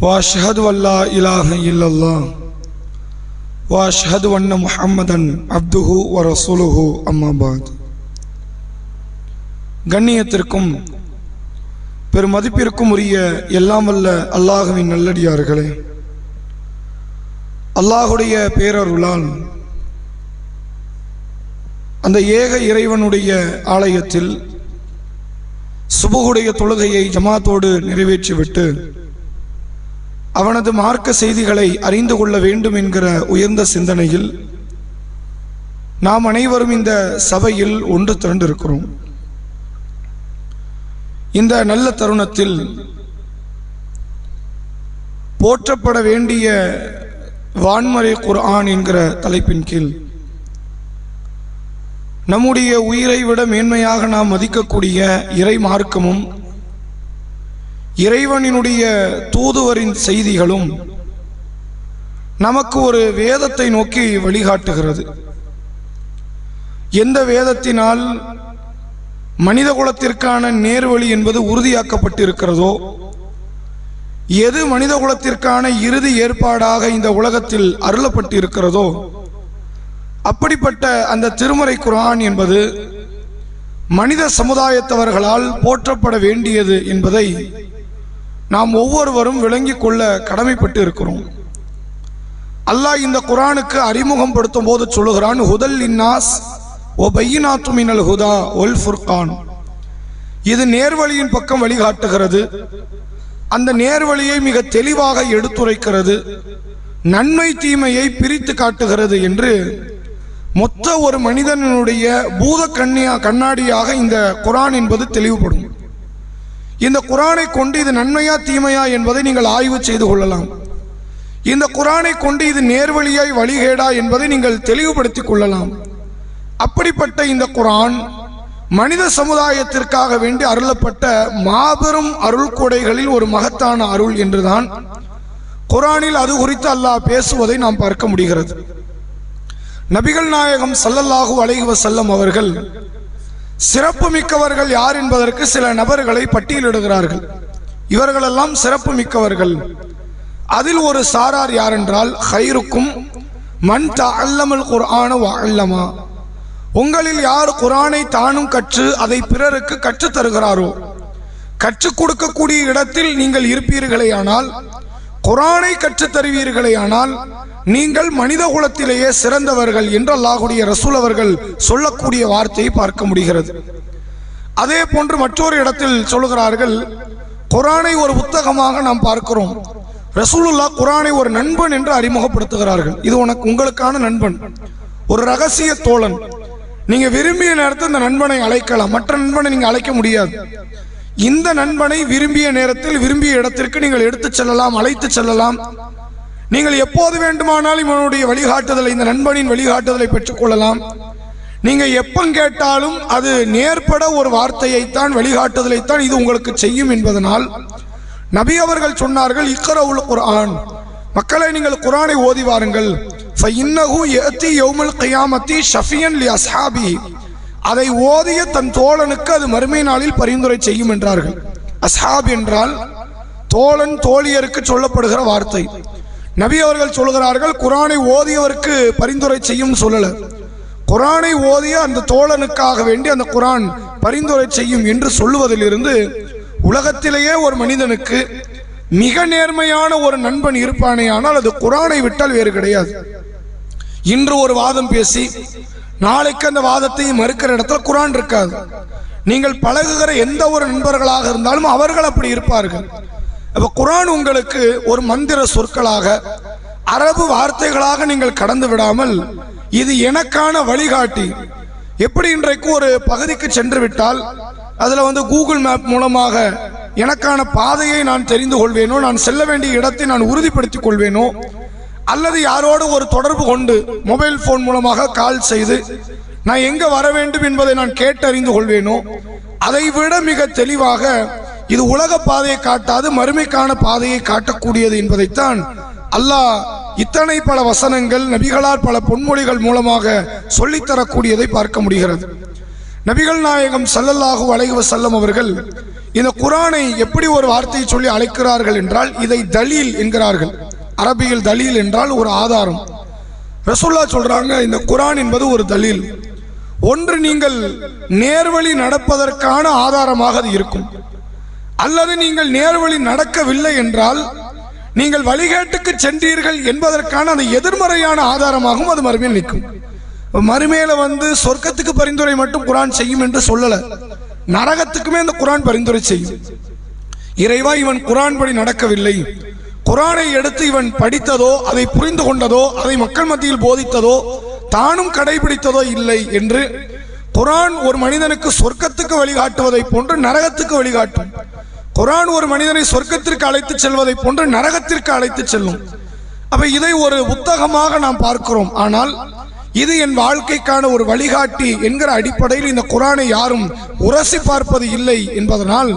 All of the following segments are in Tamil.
واشهد ان لا اله الا الله واشهد ان محمدا عبده ورسوله اما بعد கண்ணியத்திற்கும் பெருமதிப்பிற்கும் உரிய எல்லாம் வல்ல அல்லாஹுவின் நல்லடியார்களே அல்லாஹுடைய பேரருளால் அந்த ஏக இறைவனுடைய ஆலயத்தில் சுபகுடைய தொழுகையை ஜமாத்தோடு நிறைவேற்றிவிட்டு அவனது மார்க்க செய்திகளை அறிந்து கொள்ள வேண்டும் என்கிற உயர்ந்த சிந்தனையில் நாம் அனைவரும் இந்த சபையில் ஒன்று திரண்டிருக்கிறோம். இந்த நல்ல தருணத்தில் போற்றப்பட வேண்டிய வான்மறை குர்ஆன் என்கிற தலைப்பின் கீழ் நம்முடைய உயிரை விட மேன்மையாக நாம் மதிக்கக்கூடிய இறை மார்க்கமும் இறைவனினுடைய தூதுவரின் செய்திகளும் நமக்கு ஒரு வேதத்தை நோக்கி வழிகாட்டுகிறது. எந்த வேதத்தினால் மனித குலத்திற்கான நேர்வழி என்பது உறுதியாக்கப்பட்டிருக்கிறதோ எது மனித குலத்திற்கான இறுதி ஏற்பாடாக இந்த உலகத்தில் அருளப்பட்டிருக்கிறதோ அப்படிப்பட்ட அந்த திருமறை குரான் என்பது மனித சமுதாயத்தவர்களால் போற்றப்பட வேண்டியது என்பதை நாம் ஒவ்வொருவரும் விளங்கிக் கொள்ள கடமைப்பட்டு இருக்கிறோம். அல்லாஹ் இந்த குரானுக்கு அறிமுகம் படுத்தும் போது சொல்லுகிறான் ஹுதல் இன்னாஸ் ஓ பையினாத்து மினல் ஹுதா ஒல் ஃபுர்கான். இது நேர்வழியின் பக்கம் வழிகாட்டுகிறது. அந்த நேர்வழியை மிக தெளிவாக எடுத்துரைக்கிறது. நன்மை தீமையை பிரித்து காட்டுகிறது என்று மொத்த ஒரு மனிதனுடைய பூத கண்ணியா கண்ணாடியாக இந்த குரான் என்பது தெளிவுபடும். இந்த குரானை கொண்டு இது நன்மையா தீமையா என்பதை நீங்கள் ஆய்வு செய்து கொள்ளலாம். இந்த குரானை கொண்டு இது நேர்வழியாய் வழிகேடா என்பதை நீங்கள் தெளிவுபடுத்திக் கொள்ளலாம். அப்படிப்பட்ட இந்த குரான் மனித சமுதாயத்திற்காக வேண்டி அருளப்பட்ட மாபெரும் அருள் கொடைகளில் ஒரு மகத்தான அருள் என்றுதான் குரானில் அது குறித்து அல்லாஹ் பேசுவதை நாம் பார்க்க முடிகிறது. நபிகள் நாயகம் சல்லல்லாஹு அலைஹி வசல்லம் அவர்கள் சிறப்பு மிக்கவர்கள் யார் என்பதற்கு சில நபர்களை பட்டியலிடுகிறார்கள். இவர்களெல்லாம் சிறப்பு மிக்கவர்கள் அதில் ஒரு சாரார் யார் என்றால் ஹைருக்கும் மன் அல்லமல் குர்ஆன அல்லமா உங்களில் யார் குரானை தானும் கற்று அதை பிறருக்கு கற்றுத் தருகிறாரோ கற்றுக் கொடுக்கக்கூடிய இடத்தில் நீங்கள் இருப்பீர்களேயானால் குரானை கற்றுத் தருவீர்களேயானால் நீங்கள் மனித குலத்திலேயே சிறந்தவர்கள் என்று அல்லாஹுடைய ரசூல் அவர்கள் சொல்லக்கூடிய வார்த்தையை பார்க்க முடிகிறது. அதே போன்று மற்றொரு இடத்தில் சொல்லுகிறார்கள் குரானை ஒரு புத்தகமாக நாம் பார்க்கிறோம். ரசூலுல்லா குரானை ஒரு நண்பன் என்று அறிமுகப்படுத்துகிறார்கள். இது உனக்கு உங்களுக்கான நண்பன். ஒரு ரகசிய தோழன். நீங்க விரும்பிய நேரத்தில் இந்த நண்பனை அழைக்கலாம். மற்ற நண்பனை நீங்க அழைக்க முடியாது. இந்த நண்பனை விரும்பிய நேரத்தில் விரும்பிய இடத்திற்கு நீங்கள் எடுத்துச் செல்லலாம் அழைத்து செல்லலாம். நீங்கள் எப்போது வேண்டுமானாலும் இவனுடைய வழிகாட்டுதலை இந்த நண்பனின் வழிகாட்டுதலை பெற்றுக்கொள்ளலாம் நீங்கள் எப்போ கேட்டாலும் அது நேர்பட ஒரு வார்த்தையைத்தான் வழிகாட்டுதலைத்தான் இது உங்களுக்கு செய்யும் என்பதனால் நபி அவர்கள் சொன்னார்கள் இக்கரவுல் குரான் மக்களை நீங்கள் குரானை ஓதி வாருங்கள். ஃபஇன்னஹு யஅதி யௌமல் கியாமத்தி ஷஃபியன் லி அஸ்ஹாபி. அதை ஓதிய தன் தோழனுக்கு அது மறுமை நாளில் பரிந்துரை செய்யும் என்றார்கள். அஸ்ஹாப் என்றால் தோழன் தோழியருக்கு சொல்லப்படுகிற வார்த்தை. நபி அவர்கள் சொல்கிறார்கள் குரானை ஓதியவருக்கு பரிந்துரை செய்யும் சொல்லல. குரானை ஓதிய அந்த தோழனுக்காக வேண்டி அந்த குரான் பரிந்துரை செய்யும் என்று சொல்லுவதிலிருந்து உலகத்திலேயே ஒரு மனிதனுக்கு மிக நேர்மையான ஒரு நண்பன் இருப்பானே ஆனால் அது குரானை விட்டால் வேறு கிடையாது. இன்று ஒரு வாதம் பேசி நாளைக்கு அந்த வாதத்தை மறுக்கிற இடத்துல குரான் இருக்காது. நீங்கள் பழகுகிற எந்த ஒரு நண்பர்களாக இருந்தாலும் அவர்கள் அப்படி இருப்பார்கள். அப்போ குரான் உங்களுக்கு ஒரு மந்திர சொற்களாக அரபு வார்த்தைகளாக நீங்கள் கடந்து விடாமல் இது எனக்கான வழிகாட்டி. எப்படி இன்றைக்கு ஒரு பகுதிக்கு சென்று விட்டால் அதில் வந்து கூகுள் மேப் மூலமாக எனக்கான பாதையை நான் தெரிந்து கொள்வேனோ நான் செல்ல வேண்டிய இடத்தை நான் உறுதிப்படுத்திக் கொள்வேனோ அல்லது யாரோடு ஒரு தொடர்பு கொண்டு மொபைல் போன் மூலமாக கால் செய்து நான் எங்க வர வேண்டும் என்பதை நான் கேட்டறிந்து கொள்வேனோ? அதை விட மிக தெளிவாக இது உலக பாதையை காட்டாது மறுமைக்கான பாதையை காட்டக்கூடியது என்பதைத்தான் அல்லாஹ் இத்தனை பல வசனங்கள் நபிகளால் பல பொன்மொழிகள் மூலமாக சொல்லித்தரக்கூடியதை பார்க்க முடிகிறது. நபிகள் நாயகம் சல்லல்லாஹு அலைஹி செல்லம் அவர்கள் இந்த குரானை எப்படி ஒரு வார்த்தையை சொல்லி அழைக்கிறார்கள் என்றால் இதை தலீல் என்கிறார்கள். அரபியில் தலீல் என்றால் ஒரு ஆதாரம். ரசுல்லா சொல்றாங்க இந்த குரான் என்பது ஒரு தலீல். ஒன்று நீங்கள் நேர்வழி நடப்பதற்கான ஆதாரமாக அது இருக்கும். அல்லது நீங்கள் நேர்வழி நடக்கவில்லை என்றால் நீங்கள் வழிகேட்டுக்கு சென்றீர்கள் என்பதற்கான அந்த எதிர்மறையான ஆதாரமாகவும் அது மறுமையில் நிற்கும். மறுமையில வந்து சொர்க்கத்துக்கு பரிந்துரை மட்டும் குரான் செய்யும் என்று சொல்லல. நரகத்துக்குமே அந்த குரான் பரிந்துரை செய்யும். இறைவா இவன் குரான் படி நடக்கவில்லை. குரானை எடுத்து இவன் படித்ததோ அதை புரிந்து கொண்டதோ அதை மக்கள் மத்தியில் போதித்ததோ தானும் கடைபிடித்ததோ இல்லை என்று குரான் ஒரு மனிதனுக்கு சொர்க்கத்துக்கு வழிகாட்டுவதை போன்று நரகத்துக்கு வழிகாட்டும். குரான் ஒரு மனிதனை சொர்க்கத்திற்கு அழைத்து செல்வதை போன்று நரகத்திற்கு அழைத்து செல்லும். அப்ப இதை ஒரு புத்தகமாக நாம் பார்க்கிறோம். ஆனால் இது என் வாழ்க்கைக்கான ஒரு வழிகாட்டி என்கிற அடிப்படையில் இந்த குரானை யாரும் உரசி பார்ப்பது இல்லை என்பதனால்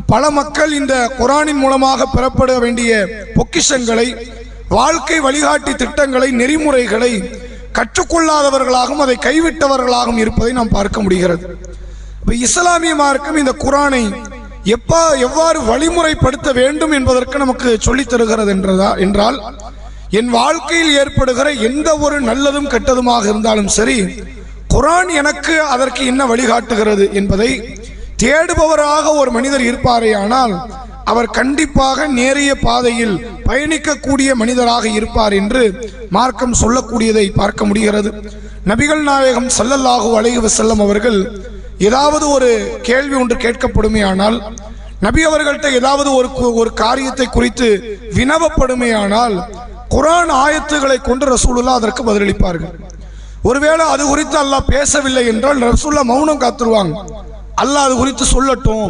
பல மக்கள் இந்த குரானின் மூலமாக பெறப்பட வேண்டிய பொக்கிஷங்களை வாழ்க்கை வழிகாட்டி திட்டங்களை நெறிமுறைகளை கற்றுக்கொள்ளாதவர்களாகவும் அதை கைவிட்டவர்களாகவும் இருப்பதை நாம் பார்க்க முடிகிறது. இப்போ இஸ்லாமிய மார்க்கம் இந்த குரானை எப்பா எவ்வாறு வழிமுறைப்படுத்த வேண்டும் என்பதற்கு நமக்கு சொல்லித் தருகிறது என்றதா என்றால் என் வாழ்க்கையில் ஏற்படுகிற எந்த ஒரு நல்லதும் கெட்டதுமாக இருந்தாலும் சரி குரான் எனக்கு அதற்கு என்ன வழிகாட்டுகிறது என்பதை தேடுபவராக ஒரு மனிதர் இருப்பாரே ஆனால் அவர் கண்டிப்பாக நேரிய பாதையில் பயணிக்கக்கூடிய மனிதராக இருப்பார் என்று மார்க்கம் சொல்லக்கூடியதை பார்க்க முடிகிறது. நபிகள் நாயகம் சல்லல்லாஹு அலைஹி செல்லம் அவர்கள் ஏதாவது ஒரு கேள்வி ஒன்று கேட்கப்படுமேயானால் நபி அவர்கள்ட்ட ஏதாவது ஒரு ஒரு காரியத்தை குறித்து வினவப்படுமேயானால் குரான் ஆயத்துகளை கொண்டு ரசூலுல்லா அதற்கு பதிலளிப்பார்கள். ஒருவேளை அது குறித்து அல்லாஹ் பேசவில்லை என்றால் ரசூல்லா மௌனம் காத்துருவாங்க. அல்லாஹ் அது குறித்து சொல்லட்டும்.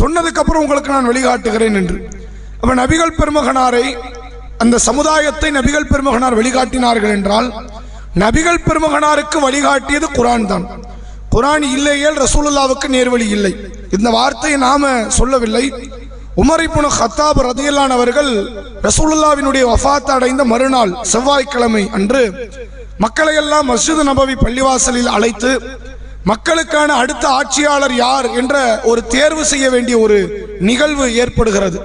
சொன்னதுக்கு அப்புறம் உங்களுக்கு நான் வழிகாட்டுகிறேன் என்று. அப்ப நபிகள் பெருமகனாரை அந்த சமுதாயத்தை நபிகள் பெருமகனார் வழிகாட்டினார்கள் என்றால் நபிகள் பெருமகனாருக்கு வழிகாட்டியது குரான் தான். குரான் இல்லையேல் ரசூலுல்லாவுக்கு நேர்வழி இல்லை. இந்த வார்த்தையை நாம சொல்லவில்லை. உமரை புன ஹத்தாப் ரதியல்லான் அவர்கள் ரசூலுல்லாவினுடைய வஃபாத் அடைந்த மறுநாள் செவ்வாய்க்கிழமை அன்று மக்களை எல்லாம் மஸ்ஜித் நபவி பள்ளிவாசலில் அழைத்து மக்களுக்கான அடுத்த ஆட்சியாளர் யார் என்ற ஒரு தேர்வு செய்ய வேண்டிய ஒரு நிகழ்வு ஏற்படுகிறது.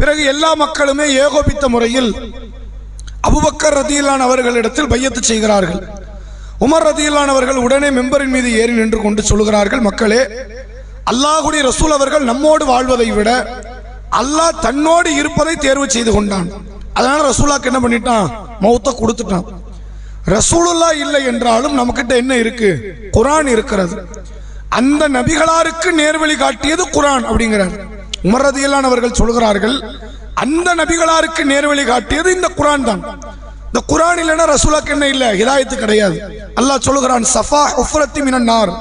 பிறகு எல்லா மக்களுமே ஏகோபித்த முறையில் அபுபக்கர் ரதியிலான் அவர்களிடத்தில் பையத்து செய்கிறார்கள். உமர் ரதியிலான் அவர்கள் உடனே மெம்பரின் மீது ஏறி நின்று கொண்டு சொல்கிறார்கள் மக்களே அல்லாஹுடைய ரசூல் அவர்கள் நம்மோடு வாழ்வதை விட அல்லாஹ் தன்னோடு இருப்பதை தேர்வு செய்து கொண்டான். அதனால ரசூலாக்கு என்ன பண்ணிட்டான்? மௌத்த கொடுத்துட்டான். ரசூலுல்லா இல்லை என்றாலும் நமக்கிட்ட என்ன இருக்கு? குரான் இருக்கிறது. அந்த நபிகளாருக்கு நேர்வழி காட்டியது குரான் அப்படிங்கிறார். உமர் அவர்கள் சொல்கிறார்கள் அந்த நபிகளாருக்கு நேர்வழி காட்டியது இந்த குரான் தான். இந்த குரான் இல்லைன்னா ரசூலாக்கு என்ன இல்லை? ஹிதாயத்து கிடையாது. அல்லாஹ் சொல்லுகிறான் சஃபா உஃப்ரத்தி மினன்னார்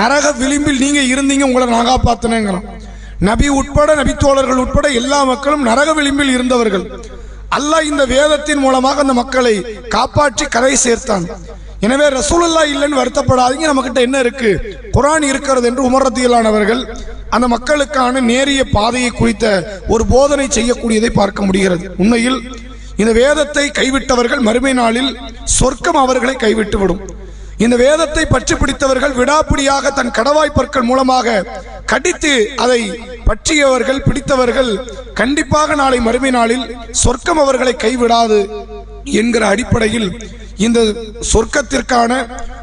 நரக விளிம்பில் நீங்க இருந்தீங்க உங்களை நான் காப்பாத்தினேங்கிறான். நபி உட்பட நபித்தோழர்கள் உட்பட எல்லா மக்களும் நரக விளிம்பில் இருந்தவர்கள். அல்லாஹ் இந்த வேதத்தின் மூலமாக அந்த மக்களை காப்பாற்றி கரை சேர்த்தான். எனவே ரசூலுல்லா இல்லைன்னு வருத்தப்படாதீங்க நம்மக்கிட்ட என்ன இருக்கு? குரான் இருக்கிறது என்று உமரத்தியலானவர்கள் அந்த மக்களுக்கான நேரிய பாதையை குறித்த ஒரு போதனை செய்யக்கூடியதை பார்க்க முடிகிறது. உண்மையில் இந்த வேதத்தை கைவிட்டவர்கள் மறுமை நாளில் சொர்க்கம் அவர்களை கைவிட்டுவிடும். இந்த வேதத்தை பற்றி பிடித்தவர்கள் விடாப்பிடியாக தன் கடவாய்ப்பற்கள் மூலமாக கடித்து அதை பற்றியவர்கள் பிடித்தவர்கள் கண்டிப்பாக நாளை மறுமை நாளில் சொர்க்கம் அவர்களை கைவிடாது என்கிற அடிப்படையில் இந்த சொர்க்கத்திற்கான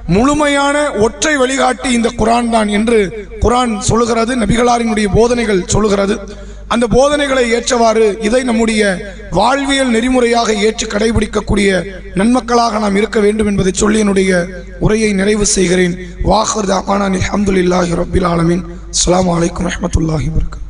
முழுமையான ஒற்றை வழிகாட்டி இந்த குரான் தான் என்று குரான் சொல்லுகிறது நபிகளாரினுடைய போதனைகள் சொல்லுகிறது. அந்த போதனைகளை ஏற்றவாறு இதை நம்முடைய வாழ்வியல் நெறிமுறையாக ஏற்று கடைபிடிக்கக்கூடிய நன்மக்களாக நாம் இருக்க வேண்டும் என்பதை சொல்லி என்னுடைய உரையை நிறைவு செய்கிறேன். வாஹர் தாமானான் அஹமதுல்லாஹி ரபில் ஆலமின். அஸ்ஸலாமு வலைக்கம் ரஹமத்துல்லாஹி வபரகாத்துஹு